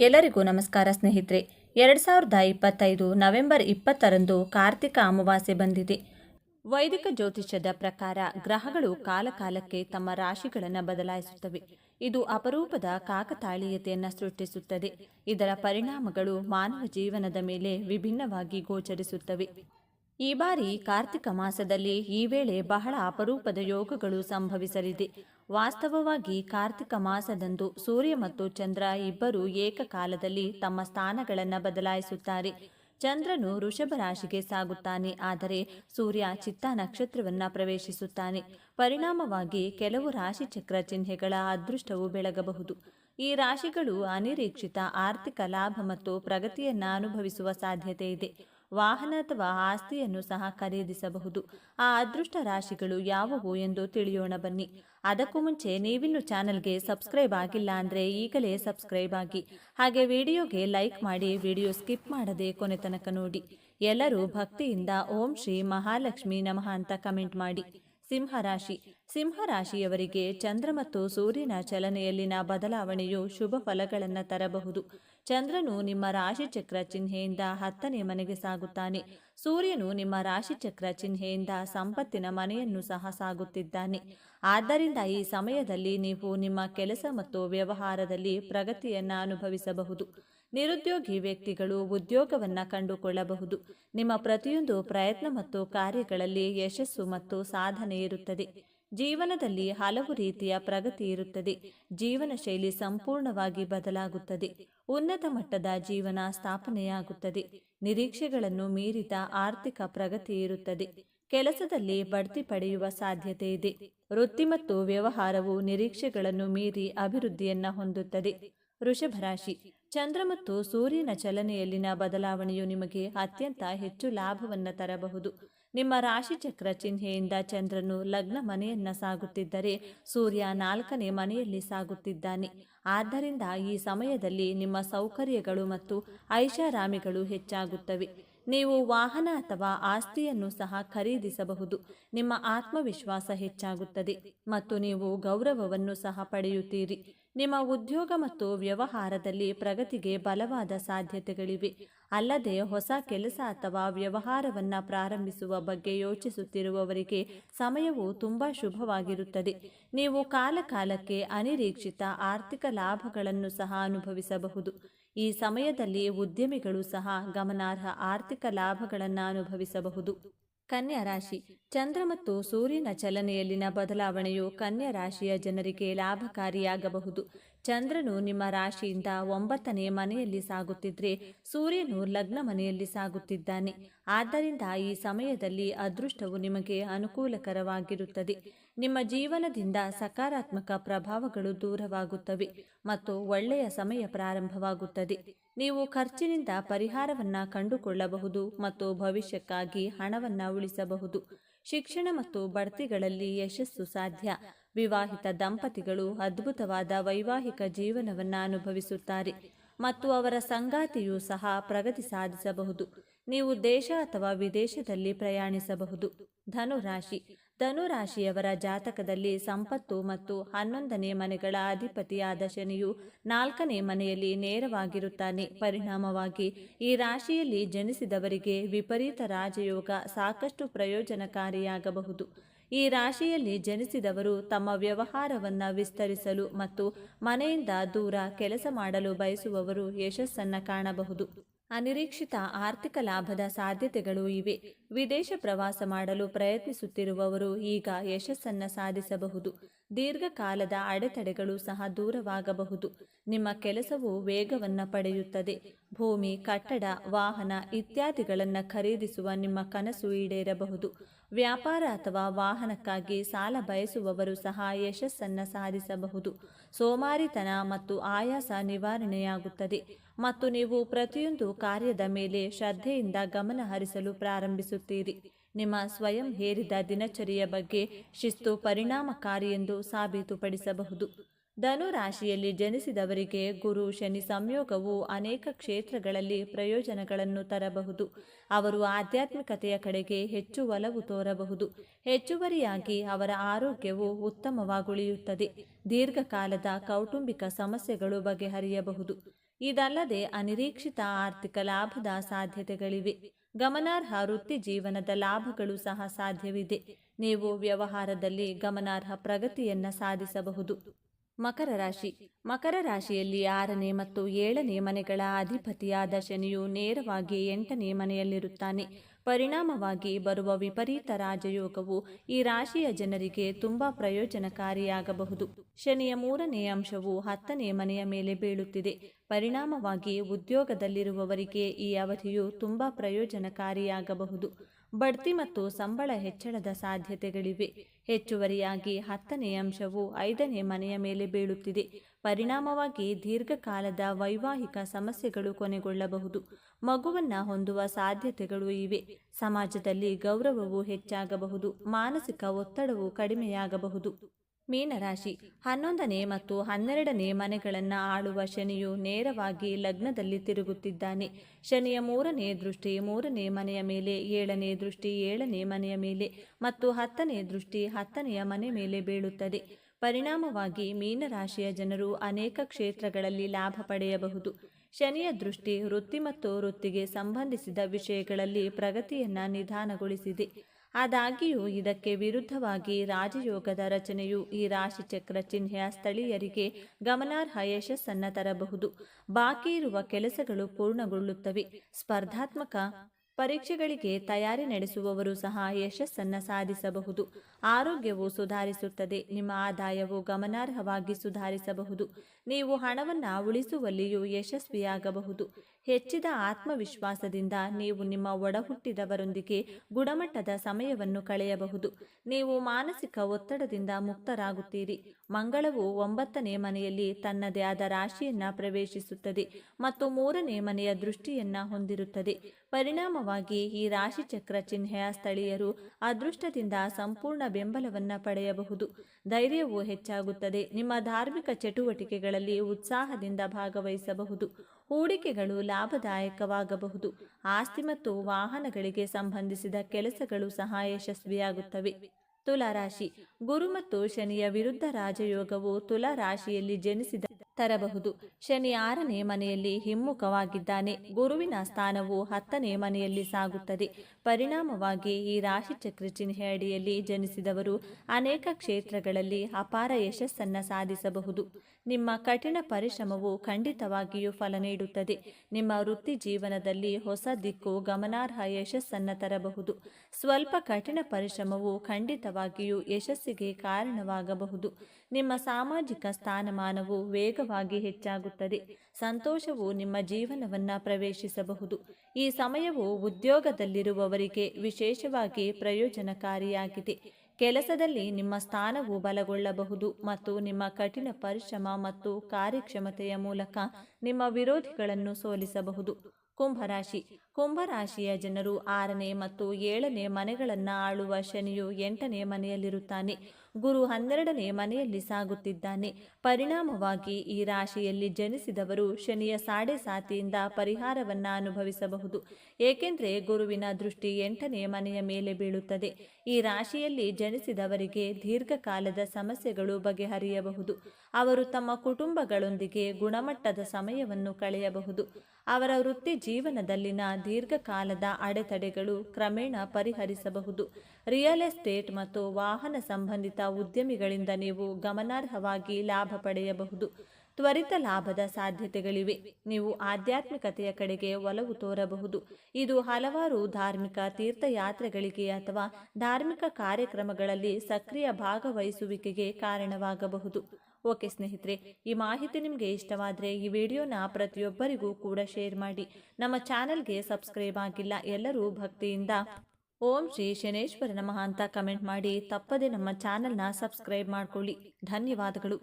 ಎಲ್ಲರಿಗೂ ನಮಸ್ಕಾರ ಸ್ನೇಹಿತರೆ. ಎರಡು ಸಾವಿರದ ಇಪ್ಪತ್ತೈದು ನವೆಂಬರ್ ಇಪ್ಪತ್ತರಂದು ಕಾರ್ತಿಕ ಅಮಾವಾಸ್ಯೆ ಬಂದಿದೆ. ವೈದಿಕ ಜ್ಯೋತಿಷ್ಯದ ಪ್ರಕಾರ ಗ್ರಹಗಳು ಕಾಲಕಾಲಕ್ಕೆ ತಮ್ಮ ರಾಶಿಗಳನ್ನು ಬದಲಾಯಿಸುತ್ತವೆ. ಇದು ಅಪರೂಪದ ಕಾಕತಾಳೀಯತೆಯನ್ನು ಸೃಷ್ಟಿಸುತ್ತದೆ. ಇದರ ಪರಿಣಾಮಗಳು ಮಾನವ ಜೀವನದ ಮೇಲೆ ವಿಭಿನ್ನವಾಗಿ ಗೋಚರಿಸುತ್ತವೆ. ಈ ಬಾರಿ ಕಾರ್ತಿಕ ಮಾಸದಲ್ಲಿ ಈ ವೇಳೆ ಬಹಳ ಅಪರೂಪದ ಯೋಗಗಳು ಸಂಭವಿಸಲಿದೆ. ವಾಸ್ತವವಾಗಿ ಕಾರ್ತಿಕ ಮಾಸದಂದು ಸೂರ್ಯ ಮತ್ತು ಚಂದ್ರ ಇಬ್ಬರು ಏಕಕಾಲದಲ್ಲಿ ತಮ್ಮ ಸ್ಥಾನಗಳನ್ನು ಬದಲಾಯಿಸುತ್ತಾರೆ. ಚಂದ್ರನು ವೃಷಭ ರಾಶಿಗೆ ಸಾಗುತ್ತಾನೆ, ಆದರೆ ಸೂರ್ಯ ಚಿತ್ತ ನಕ್ಷತ್ರವನ್ನ ಪ್ರವೇಶಿಸುತ್ತಾನೆ. ಪರಿಣಾಮವಾಗಿ ಕೆಲವು ರಾಶಿಚಕ್ರ ಚಿಹ್ನೆಗಳ ಅದೃಷ್ಟವು ಬೆಳಗಬಹುದು. ಈ ರಾಶಿಗಳು ಅನಿರೀಕ್ಷಿತ ಆರ್ಥಿಕ ಲಾಭ ಮತ್ತು ಪ್ರಗತಿಯನ್ನು ಅನುಭವಿಸುವ ಸಾಧ್ಯತೆ ಇದೆ. ವಾಹನ ಅಥವಾ ಆಸ್ತಿಯನ್ನು ಸಹ ಖರೀದಿಸಬಹುದು. ಆ ಅದೃಷ್ಟ ರಾಶಿಗಳು ಯಾವುವು ಎಂದು ತಿಳಿಯೋಣ ಬನ್ನಿ. ಅದಕ್ಕೂ ಮುಂಚೆ ನೀವಿನ್ನು ಚಾನೆಲ್ಗೆ ಸಬ್ಸ್ಕ್ರೈಬ್ ಆಗಿಲ್ಲ ಅಂದರೆ ಈಗಲೇ ಸಬ್ಸ್ಕ್ರೈಬ್ ಆಗಿ. ಹಾಗೆ ವಿಡಿಯೋಗೆ ಲೈಕ್ ಮಾಡಿ ವಿಡಿಯೋ ಸ್ಕಿಪ್ ಮಾಡದೆ ಕೊನೆ ತನಕ ನೋಡಿ. ಎಲ್ಲರೂ ಭಕ್ತಿಯಿಂದ ಓಂ ಶ್ರೀ ಮಹಾಲಕ್ಷ್ಮಿ ನಮಃ ಅಂತ ಕಮೆಂಟ್ ಮಾಡಿ. ಸಿಂಹರಾಶಿ. ಸಿಂಹರಾಶಿಯವರಿಗೆ ಚಂದ್ರ ಮತ್ತು ಸೂರ್ಯನ ಚಲನೆಯಲ್ಲಿನ ಬದಲಾವಣೆಯು ಶುಭ ಫಲಗಳನ್ನು ತರಬಹುದು. ಚಂದ್ರನು ನಿಮ್ಮ ರಾಶಿಚಕ್ರ ಚಿಹ್ನೆಯಿಂದ ಹತ್ತನೇ ಮನೆಗೆ ಸಾಗುತ್ತಾನೆ. ಸೂರ್ಯನು ನಿಮ್ಮ ರಾಶಿಚಕ್ರ ಚಿಹ್ನೆಯಿಂದ ಸಂಪತ್ತಿನ ಮನೆಯನ್ನು ಸಹ ಸಾಗುತ್ತಿದ್ದಾನೆ. ಆದ್ದರಿಂದ ಈ ಸಮಯದಲ್ಲಿ ನೀವು ನಿಮ್ಮ ಕೆಲಸ ಮತ್ತು ವ್ಯವಹಾರದಲ್ಲಿ ಪ್ರಗತಿಯನ್ನು ಅನುಭವಿಸಬಹುದು. ನಿರುದ್ಯೋಗಿ ವ್ಯಕ್ತಿಗಳು ಉದ್ಯೋಗವನ್ನು ಕಂಡುಕೊಳ್ಳಬಹುದು. ನಿಮ್ಮ ಪ್ರತಿಯೊಂದು ಪ್ರಯತ್ನ ಮತ್ತು ಕಾರ್ಯಗಳಲ್ಲಿ ಯಶಸ್ಸು ಮತ್ತು ಸಾಧನೆ ಇರುತ್ತದೆ. ಜೀವನದಲ್ಲಿ ಹಲವು ರೀತಿಯ ಪ್ರಗತಿ ಇರುತ್ತದೆ. ಜೀವನ ಶೈಲಿ ಸಂಪೂರ್ಣವಾಗಿ ಬದಲಾಗುತ್ತದೆ. ಉನ್ನತ ಮಟ್ಟದ ಜೀವನ ಸ್ಥಾಪನೆಯಾಗುತ್ತದೆ. ನಿರೀಕ್ಷೆಗಳನ್ನು ಮೀರಿದ ಆರ್ಥಿಕ ಪ್ರಗತಿ ಇರುತ್ತದೆ. ಕೆಲಸದಲ್ಲಿ ಬಡ್ತಿ ಪಡೆಯುವ ಸಾಧ್ಯತೆ ಇದೆ. ವೃತ್ತಿ ಮತ್ತು ವ್ಯವಹಾರವು ನಿರೀಕ್ಷೆಗಳನ್ನು ಮೀರಿ ಅಭಿವೃದ್ಧಿಯನ್ನ ಹೊಂದುತ್ತದೆ. ವೃಷಭ ರಾಶಿ. ಚಂದ್ರ ಮತ್ತು ಸೂರ್ಯನ ಚಲನೆಯಲ್ಲಿನ ಬದಲಾವಣೆಯು ನಿಮಗೆ ಅತ್ಯಂತ ಹೆಚ್ಚು ಲಾಭವನ್ನು ತರಬಹುದು. ನಿಮ್ಮ ರಾಶಿಚಕ್ರ ಚಿಹ್ನೆಯಿಂದ ಚಂದ್ರನು ಲಗ್ನ ಮನೆಯನ್ನ ಸಾಗುತ್ತಿದ್ದರೆ ಸೂರ್ಯ ನಾಲ್ಕನೇ ಮನೆಯಲ್ಲಿ ಸಾಗುತ್ತಿದ್ದಾನೆ. ಆದ್ದರಿಂದ ಈ ಸಮಯದಲ್ಲಿ ನಿಮ್ಮ ಸೌಕರ್ಯಗಳು ಮತ್ತು ಐಷಾರಾಮಿಗಳು ಹೆಚ್ಚಾಗುತ್ತವೆ. ನೀವು ವಾಹನ ಅಥವಾ ಆಸ್ತಿಯನ್ನು ಸಹ ಖರೀದಿಸಬಹುದು. ನಿಮ್ಮ ಆತ್ಮವಿಶ್ವಾಸ ಹೆಚ್ಚಾಗುತ್ತದೆ ಮತ್ತು ನೀವು ಗೌರವವನ್ನು ಸಹ ಪಡೆಯುತ್ತೀರಿ. ನಿಮ್ಮ ಉದ್ಯೋಗ ಮತ್ತು ವ್ಯವಹಾರದಲ್ಲಿ ಪ್ರಗತಿಗೆ ಬಲವಾದ ಸಾಧ್ಯತೆಗಳಿವೆ. ಅಲ್ಲದೆ ಹೊಸ ಕೆಲಸ ಅಥವಾ ವ್ಯವಹಾರವನ್ನ ಪ್ರಾರಂಭಿಸುವ ಬಗ್ಗೆ ಯೋಚಿಸುತ್ತಿರುವವರಿಗೆ ಸಮಯವು ತುಂಬಾ ಶುಭವಾಗಿರುತ್ತದೆ. ನೀವು ಕಾಲಕಾಲಕ್ಕೆ ಅನಿರೀಕ್ಷಿತ ಆರ್ಥಿಕ ಲಾಭಗಳನ್ನು ಸಹ ಅನುಭವಿಸಬಹುದು. ಈ ಸಮಯದಲ್ಲಿ ಉದ್ಯಮಿಗಳು ಸಹ ಗಮನಾರ್ಹ ಆರ್ಥಿಕ ಲಾಭಗಳನ್ನು ಅನುಭವಿಸಬಹುದು. ಕನ್ಯಾ ರಾಶಿ ಚಂದ್ರ ಮತ್ತು ಸೂರ್ಯನ ಚಲನೆಯಲ್ಲಿನ ಬದಲಾವಣೆಯು ಕನ್ಯಾ ರಾಶಿಯ ಜನರಿಗೆ ಲಾಭಕಾರಿಯಾಗಬಹುದು. ಚಂದ್ರನು ನಿಮ್ಮ ರಾಶಿಯಿಂದ ಒಂಬತ್ತನೇ ಮನೆಯಲ್ಲಿ ಸಾಗುತ್ತಿದ್ರೆ ಸೂರ್ಯನು ಲಗ್ನ ಮನೆಯಲ್ಲಿ ಸಾಗುತ್ತಿದ್ದಾನೆ. ಆದ್ದರಿಂದ ಈ ಸಮಯದಲ್ಲಿ ಅದೃಷ್ಟವು ನಿಮಗೆ ಅನುಕೂಲಕರವಾಗಿರುತ್ತದೆ. ನಿಮ್ಮ ಜೀವನದಿಂದ ಸಕಾರಾತ್ಮಕ ಪ್ರಭಾವಗಳು ದೂರವಾಗುತ್ತವೆ ಮತ್ತು ಒಳ್ಳೆಯ ಸಮಯ ಪ್ರಾರಂಭವಾಗುತ್ತದೆ. ನೀವು ಖರ್ಚಿನಿಂದ ಪರಿಹಾರವನ್ನ ಕಂಡುಕೊಳ್ಳಬಹುದು ಮತ್ತು ಭವಿಷ್ಯಕ್ಕಾಗಿ ಹಣವನ್ನ ಉಳಿಸಬಹುದು. ಶಿಕ್ಷಣ ಮತ್ತು ಬಡ್ತಿಗಳಲ್ಲಿ ಯಶಸ್ಸು ಸಾಧ್ಯ. ವಿವಾಹಿತ ದಂಪತಿಗಳು ಅದ್ಭುತವಾದ ವೈವಾಹಿಕ ಜೀವನವನ್ನು ಅನುಭವಿಸುತ್ತಾರೆ. ಮತ್ತು ಅವರ ಸಂಗಾತಿಯೂ ಸಹ ಪ್ರಗತಿ ಸಾಧಿಸಬಹುದು. ನೀವು ದೇಶ ಅಥವಾ ವಿದೇಶದಲ್ಲಿ ಪ್ರಯಾಣಿಸಬಹುದು. ಧನುರಾಶಿ. ಧನುರಾಶಿಯವರ ಜಾತಕದಲ್ಲಿ ಸಂಪತ್ತು ಮತ್ತು ಹನ್ನೊಂದನೇ ಮನೆಗಳ ಅಧಿಪತಿಯಾದ ಶನಿಯು ನಾಲ್ಕನೇ ಮನೆಯಲ್ಲಿ ನೇರವಾಗಿರುತ್ತಾನೆ. ಪರಿಣಾಮವಾಗಿ ಈ ರಾಶಿಯಲ್ಲಿ ಜನಿಸಿದವರಿಗೆ ವಿಪರೀತ ರಾಜಯೋಗ ಸಾಕಷ್ಟು ಪ್ರಯೋಜನಕಾರಿಯಾಗಬಹುದು. ಈ ರಾಶಿಯಲ್ಲಿ ಜನಿಸಿದವರು ತಮ್ಮ ವ್ಯವಹಾರವನ್ನು ವಿಸ್ತರಿಸಲು ಮತ್ತು ಮನೆಯಿಂದ ದೂರ ಕೆಲಸ ಮಾಡಲು ಬಯಸುವವರು ಯಶಸ್ಸನ್ನು ಕಾಣಬಹುದು. ಅನಿರೀಕ್ಷಿತ ಆರ್ಥಿಕ ಲಾಭದ ಸಾಧ್ಯತೆಗಳು ಇವೆ. ವಿದೇಶ ಪ್ರವಾಸ ಮಾಡಲು ಪ್ರಯತ್ನಿಸುತ್ತಿರುವವರು ಈಗ ಯಶಸ್ಸನ್ನು ಸಾಧಿಸಬಹುದು. ದೀರ್ಘಕಾಲದ ಅಡೆತಡೆಗಳು ಸಹ ದೂರವಾಗಬಹುದು. ನಿಮ್ಮ ಕೆಲಸವು ವೇಗವನ್ನು ಪಡೆಯುತ್ತದೆ. ಭೂಮಿ, ಕಟ್ಟಡ, ವಾಹನ ಇತ್ಯಾದಿಗಳನ್ನು ಖರೀದಿಸುವ ನಿಮ್ಮ ಕನಸು ಈಡೇರಬಹುದು. ವ್ಯಾಪಾರ ಅಥವಾ ವಾಹನಕ್ಕಾಗಿ ಸಾಲ ಬಯಸುವವರು ಸಹ ಯಶಸ್ಸನ್ನು ಸಾಧಿಸಬಹುದು. ಸೋಮಾರಿತನ ಮತ್ತು ಆಯಾಸ ನಿವಾರಣೆಯಾಗುತ್ತದೆ. ಮತ್ತು ನೀವು ಪ್ರತಿಯೊಂದು ಕಾರ್ಯದ ಮೇಲೆ ಶ್ರದ್ಧೆಯಿಂದ ಗಮನ ಹರಿಸಲು ಪ್ರಾರಂಭಿಸುತ್ತೀರಿ. ನಿಮ್ಮ ಸ್ವಯಂ ಹೇರಿದ ದಿನಚರಿಯ ಬಗ್ಗೆ ಶಿಸ್ತು ಪರಿಣಾಮಕಾರಿ ಎಂದು ಸಾಬೀತುಪಡಿಸಬಹುದು. ಧನು ರಾಶಿಯಲ್ಲಿ ಜನಿಸಿದವರಿಗೆ ಗುರು, ಶನಿ ಸಂಯೋಗವು ಅನೇಕ ಕ್ಷೇತ್ರಗಳಲ್ಲಿ ಪ್ರಯೋಜನಗಳನ್ನು ತರಬಹುದು. ಅವರು ಆಧ್ಯಾತ್ಮಿಕತೆಯ ಕಡೆಗೆ ಹೆಚ್ಚು ಒಲವು ತೋರಬಹುದು. ಹೆಚ್ಚುವರಿಯಾಗಿ ಅವರ ಆರೋಗ್ಯವು ಉತ್ತಮವಾಗುಳಿಯುತ್ತದೆ. ದೀರ್ಘಕಾಲದ ಕೌಟುಂಬಿಕ ಸಮಸ್ಯೆಗಳು ಬಗೆಹರಿಯಬಹುದು. ಇದಲ್ಲದೆ ಅನಿರೀಕ್ಷಿತ ಆರ್ಥಿಕ ಲಾಭದ ಸಾಧ್ಯತೆಗಳಿವೆ. ಗಮನಾರ್ಹ ವೃತ್ತಿ ಜೀವನದ ಲಾಭಗಳು ಸಹ ಸಾಧ್ಯವಿದೆ. ನೀವು ವ್ಯವಹಾರದಲ್ಲಿ ಗಮನಾರ್ಹ ಪ್ರಗತಿಯನ್ನ ಸಾಧಿಸಬಹುದು. ಮಕರ ರಾಶಿ. ಮಕರ ರಾಶಿಯಲ್ಲಿ ಆರನೇ ಮತ್ತು ಏಳನೇ ಮನೆಗಳ ಅಧಿಪತಿಯಾದ ಶನಿಯು ನೇರವಾಗಿ ಎಂಟನೇ ಮನೆಯಲ್ಲಿರುತ್ತಾನೆ. ಪರಿಣಾಮವಾಗಿ ಬರುವ ವಿಪರೀತ ರಾಜಯೋಗವು ಈ ರಾಶಿಯ ಜನರಿಗೆ ತುಂಬಾ ಪ್ರಯೋಜನಕಾರಿಯಾಗಬಹುದು. ಶನಿಯ ಮೂರನೇ ಅಂಶವು ಹತ್ತನೇ ಮನೆಯ ಮೇಲೆ ಬೀಳುತ್ತಿದೆ. ಪರಿಣಾಮವಾಗಿ ಉದ್ಯೋಗದಲ್ಲಿರುವವರಿಗೆ ಈ ಅವಧಿಯು ತುಂಬಾ ಪ್ರಯೋಜನಕಾರಿಯಾಗಬಹುದು. ಬಡ್ತಿ ಮತ್ತು ಸಂಬಳ ಹೆಚ್ಚಳದ ಸಾಧ್ಯತೆಗಳಿವೆ. ಹೆಚ್ಚುವರಿಯಾಗಿ ಹತ್ತನೇ ಅಂಶವು ಐದನೇ ಮನೆಯ ಮೇಲೆ ಬೀಳುತ್ತಿದೆ. ಪರಿಣಾಮವಾಗಿ ದೀರ್ಘಕಾಲದ ವೈವಾಹಿಕ ಸಮಸ್ಯೆಗಳು ಕೊನೆಗೊಳ್ಳಬಹುದು. ಮಗುವನ್ನ ಹೊಂದುವ ಸಾಧ್ಯತೆಗಳು ಇವೆ. ಸಮಾಜದಲ್ಲಿ ಗೌರವವು ಹೆಚ್ಚಾಗಬಹುದು. ಮಾನಸಿಕ ಒತ್ತಡವು ಕಡಿಮೆಯಾಗಬಹುದು. ಮೀನರಾಶಿ. ಹನ್ನೊಂದನೇ ಮತ್ತು ಹನ್ನೆರಡನೇ ಮನೆಗಳನ್ನು ಆಳುವ ಶನಿಯು ನೇರವಾಗಿ ಲಗ್ನದಲ್ಲಿ ತಿರುಗುತ್ತಿದ್ದಾನೆ. ಶನಿಯ ಮೂರನೇ ದೃಷ್ಟಿ ಮೂರನೇ ಮನೆಯ ಮೇಲೆ, ಏಳನೇ ದೃಷ್ಟಿ ಏಳನೇ ಮನೆಯ ಮೇಲೆ ಮತ್ತು ಹತ್ತನೇ ದೃಷ್ಟಿ ಹತ್ತನೆಯ ಮನೆ ಮೇಲೆ ಬೀಳುತ್ತದೆ. ಪರಿಣಾಮವಾಗಿ ಮೀನರಾಶಿಯ ಜನರು ಅನೇಕ ಕ್ಷೇತ್ರಗಳಲ್ಲಿ ಲಾಭ ಪಡೆಯಬಹುದು. ಶನಿಯ ದೃಷ್ಟಿ ವೃತ್ತಿ ಮತ್ತು ವೃತ್ತಿಗೆ ಸಂಬಂಧಿಸಿದ ವಿಷಯಗಳಲ್ಲಿ ಪ್ರಗತಿಯನ್ನು ನಿಧಾನಗೊಳಿಸಿದೆ. ಆದಾಗ್ಯೂ, ಇದಕ್ಕೆ ವಿರುದ್ಧವಾಗಿ ರಾಜಯೋಗದ ರಚನೆಯು ಈ ರಾಶಿಚಕ್ರ ಚಿಹ್ನೆಯ ಸ್ಥಳೀಯರಿಗೆ ಗಮನಾರ್ಹ ಯಶಸ್ಸನ್ನು ತರಬಹುದು. ಬಾಕಿ ಇರುವ ಕೆಲಸಗಳು ಪೂರ್ಣಗೊಳ್ಳುತ್ತವೆ. ಸ್ಪರ್ಧಾತ್ಮಕ ಪರೀಕ್ಷೆಗಳಿಗೆ ತಯಾರಿ ನಡೆಸುವವರು ಸಹ ಯಶಸ್ಸನ್ನು ಸಾಧಿಸಬಹುದು. ಆರೋಗ್ಯವು ಸುಧಾರಿಸುತ್ತದೆ. ನಿಮ್ಮ ಆದಾಯವು ಗಮನಾರ್ಹವಾಗಿ ಸುಧಾರಿಸಬಹುದು. ನೀವು ಹಣವನ್ನು ಉಳಿಸುವಲ್ಲಿಯೂ ಯಶಸ್ವಿಯಾಗಬಹುದು. ಹೆಚ್ಚಿದ ಆತ್ಮವಿಶ್ವಾಸದಿಂದ ನೀವು ನಿಮ್ಮ ಒಡಹುಟ್ಟಿದವರೊಂದಿಗೆ ಗುಣಮಟ್ಟದ ಸಮಯವನ್ನು ಕಳೆಯಬಹುದು. ನೀವು ಮಾನಸಿಕ ಒತ್ತಡದಿಂದ ಮುಕ್ತರಾಗುತ್ತೀರಿ. ಮಂಗಳವು ಒಂಬತ್ತನೇ ಮನೆಯಲ್ಲಿ ತನ್ನದೇ ಆದ ರಾಶಿಯನ್ನ ಪ್ರವೇಶಿಸುತ್ತದೆ ಮತ್ತು ಮೂರನೇ ಮನೆಯ ದೃಷ್ಟಿಯನ್ನ ಹೊಂದಿರುತ್ತದೆ. ಪರಿಣಾಮವಾಗಿ ಈ ರಾಶಿಚಕ್ರ ಚಿಹ್ನೆಯ ಸ್ಥಳೀಯರು ಅದೃಷ್ಟದಿಂದ ಸಂಪೂರ್ಣ ಬೆಂಬಲವನ್ನ ಪಡೆಯಬಹುದು. ಧೈರ್ಯವು ಹೆಚ್ಚಾಗುತ್ತದೆ. ನಿಮ್ಮ ಧಾರ್ಮಿಕ ಚಟುವಟಿಕೆಗಳಲ್ಲಿ ಉತ್ಸಾಹದಿಂದ ಭಾಗವಹಿಸಬಹುದು. ಹೂಡಿಕೆಗಳು ಲಾಭದಾಯಕವಾಗಬಹುದು. ಆಸ್ತಿ ಮತ್ತು ವಾಹನಗಳಿಗೆ ಸಂಬಂಧಿಸಿದ ಕೆಲಸಗಳು ಸಹ ಯಶಸ್ವಿಯಾಗುತ್ತವೆ. ತುಲಾರಾಶಿ ಗುರು ಮತ್ತು ಶನಿಯ ವಿರುದ್ಧ ರಾಜಯೋಗವು ತುಲಾರಾಶಿಯಲ್ಲಿ ಜನಿಸಿದ ತರಬಹುದು. ಶನಿ ಆರನೇ ಮನೆಯಲ್ಲಿ ಹಿಮ್ಮುಖವಾಗಿದ್ದಾನೆ. ಗುರುವಿನ ಸ್ಥಾನವು ಹತ್ತನೇ ಮನೆಯಲ್ಲಿ ಸಾಗುತ್ತದೆ. ಪರಿಣಾಮವಾಗಿ ಈ ರಾಶಿಚಕ್ರ ಚಿಹ್ನೆ ಅಡಿಯಲ್ಲಿ ಜನಿಸಿದವರು ಅನೇಕ ಕ್ಷೇತ್ರಗಳಲ್ಲಿ ಅಪಾರ ಯಶಸ್ಸನ್ನು ಸಾಧಿಸಬಹುದು. ನಿಮ್ಮ ಕಠಿಣ ಪರಿಶ್ರಮವು ಖಂಡಿತವಾಗಿಯೂ ಫಲ ನೀಡುತ್ತದೆ. ನಿಮ್ಮ ವೃತ್ತಿ ಜೀವನದಲ್ಲಿ ಹೊಸ ದಿಕ್ಕು ಗಮನಾರ್ಹ ಯಶಸ್ಸನ್ನು ತರಬಹುದು. ಸ್ವಲ್ಪ ಕಠಿಣ ಪರಿಶ್ರಮವು ಖಂಡಿತವಾಗಿಯೂ ಯಶಸ್ಸಿಗೆ ಕಾರಣವಾಗಬಹುದು. ನಿಮ್ಮ ಸಾಮಾಜಿಕ ಸ್ಥಾನಮಾನವು ವೇಗವಾಗಿ ಹೆಚ್ಚಾಗುತ್ತದೆ. ಸಂತೋಷವು ನಿಮ್ಮ ಜೀವನವನ್ನು ಪ್ರವೇಶಿಸಬಹುದು. ಈ ಸಮಯವು ಉದ್ಯೋಗದಲ್ಲಿರುವವರಿಗೆ ವಿಶೇಷವಾಗಿ ಪ್ರಯೋಜನಕಾರಿಯಾಗಿದೆ. ಕೆಲಸದಲ್ಲಿ ನಿಮ್ಮ ಸ್ಥಾನವು ಬಲಗೊಳ್ಳಬಹುದು ಮತ್ತು ನಿಮ್ಮ ಕಠಿಣ ಪರಿಶ್ರಮ ಮತ್ತು ಕಾರ್ಯಕ್ಷಮತೆಯ ಮೂಲಕ ನಿಮ್ಮ ವಿರೋಧಿಗಳನ್ನು ಸೋಲಿಸಬಹುದು. ಕುಂಭರಾಶಿ. ಕುಂಭರಾಶಿಯ ಜನರು ಆರನೇ ಮತ್ತು ಏಳನೇ ಮನೆಗಳನ್ನು ಆಳುವ ಶನಿಯು ಎಂಟನೇ ಮನೆಯಲ್ಲಿರುತ್ತಾನೆ. ಗುರು ಹನ್ನೆರಡನೇ ಮನೆಯಲ್ಲಿ ಸಾಗುತ್ತಿದ್ದಾನೆ. ಪರಿಣಾಮವಾಗಿ ಈ ರಾಶಿಯಲ್ಲಿ ಜನಿಸಿದವರು ಶನಿಯ ಸಾಡೆ ಸಾತಿಯಿಂದ ಪರಿಹಾರವನ್ನ ಅನುಭವಿಸಬಹುದು. ಏಕೆಂದರೆ ಗುರುವಿನ ದೃಷ್ಟಿ ಎಂಟನೇ ಮನೆಯ ಮೇಲೆ ಬೀಳುತ್ತದೆ. ಈ ರಾಶಿಯಲ್ಲಿ ಜನಿಸಿದವರಿಗೆ ದೀರ್ಘಕಾಲದ ಸಮಸ್ಯೆಗಳು ಬಗೆಹರಿಯಬಹುದು. ಅವರು ತಮ್ಮ ಕುಟುಂಬಗಳೊಂದಿಗೆ ಗುಣಮಟ್ಟದ ಸಮಯವನ್ನು ಕಳೆಯಬಹುದು. ಅವರ ವೃತ್ತಿ ಜೀವನದಲ್ಲಿನ ದೀರ್ಘಕಾಲದ ಅಡೆತಡೆಗಳು ಕ್ರಮೇಣ ಪರಿಹರಿಸಬಹುದು. ರಿಯಲ್ ಎಸ್ಟೇಟ್ ಮತ್ತು ವಾಹನ ಸಂಬಂಧಿತ ಉದ್ಯಮಿಗಳಿಂದ ನೀವು ಗಮನಾರ್ಹವಾಗಿ ಲಾಭ ಪಡೆಯಬಹುದು. ತ್ವರಿತ ಲಾಭದ ಸಾಧ್ಯತೆಗಳಿವೆ. ನೀವು ಆಧ್ಯಾತ್ಮಿಕತೆಯ ಕಡೆಗೆ ಒಲವು ತೋರಬಹುದು. ಇದು ಹಲವಾರು ಧಾರ್ಮಿಕ ತೀರ್ಥಯಾತ್ರೆಗಳಿಗೆ ಅಥವಾ ಧಾರ್ಮಿಕ ಕಾರ್ಯಕ್ರಮಗಳಲ್ಲಿ ಸಕ್ರಿಯ ಭಾಗವಹಿಸುವಿಕೆಗೆ ಕಾರಣವಾಗಬಹುದು. ಓಕೆ ಸ್ನೇಹಿತರೆ, ಈ ಮಾಹಿತಿ ನಿಮಗೆ ಇಷ್ಟವಾದರೆ ಈ ವಿಡಿಯೋನ ಪ್ರತಿಯೊಬ್ಬರಿಗೂ ಕೂಡ ಶೇರ್ ಮಾಡಿ. ನಮ್ಮ ಚಾನೆಲ್ಗೆ ಸಬ್ಸ್ಕ್ರೈಬ್ ಆಗಿಲ್ಲ ಎಲ್ಲರೂ ಭಕ್ತಿಯಿಂದ ಓಂ ಶ್ರೀ ಶನೇಶ್ವರ ನಮಃ ಅಂತ ಕಮೆಂಟ್ ಮಾಡಿ. ತಪ್ಪದೆ ನಮ್ಮ ಚಾನೆಲ್ನ ಸಬ್ಸ್ಕ್ರೈಬ್ ಮಾಡ್ಕೊಳ್ಳಿ. ಧನ್ಯವಾದಗಳು.